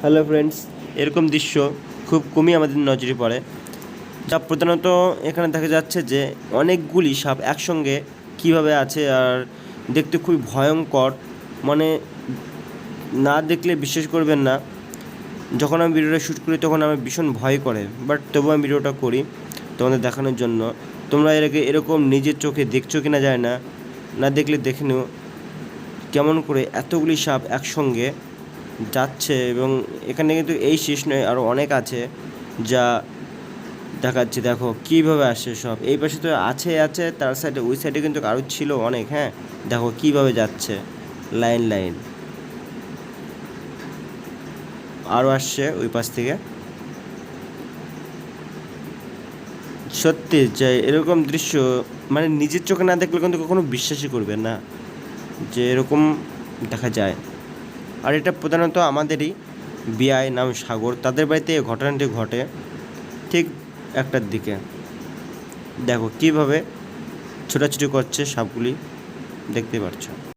Hello friends এরকম দৃশ্য খুব কমই আমাদের নজরে পড়ে। যা প্রধানত এখানে দেখা যাচ্ছে যে অনেকগুলি সাপ একসঙ্গে কীভাবে আছে আর দেখতে খুবই ভয়ঙ্কর। মানে না দেখলে বিশ্বাস করবেন না। যখন আমি ভিডিওটা শ্যুট করি তখন আমার ভীষণ ভয় করে। বাট তবুও আমি ভিডিওটা করি তোমাদের দেখানোর জন্য। তোমরা আগে এরকম নিজের চোখে দেখছ কিনা যায় না। না দেখলে দেখে নিও। কেমন করে এতগুলি সাপ একসঙ্গে যাচ্ছে এবং এখানে কিন্তু এই শেষ নয় আরও অনেক আছে যা দেখাচ্ছি, দেখো কীভাবে আসে সব। এই পাশে তো আছে আছে, তার সাইডে ওই সাইডে কিন্তু আরও ছিল অনেক হ্যাঁ? দেখো কীভাবে যাচ্ছে লাইন লাইন আরও আসছে ওই পাশ থেকে। সত্যি যে এরকম দৃশ্য মানে নিজের চোখে না দেখলে কিন্তু কখনো বিশ্বাসই করবে না যে এরকম দেখা যায়। আর এটা প্রধানত আমাদেরই বিআই নাম সাগর। তাদের বাড়িতে এই ঘটনাটি ঘটে ঠিক একটার দিকে। দেখো, কীভাবে ছোটাছুটি করছে সবগুলি দেখতে পাচ্ছ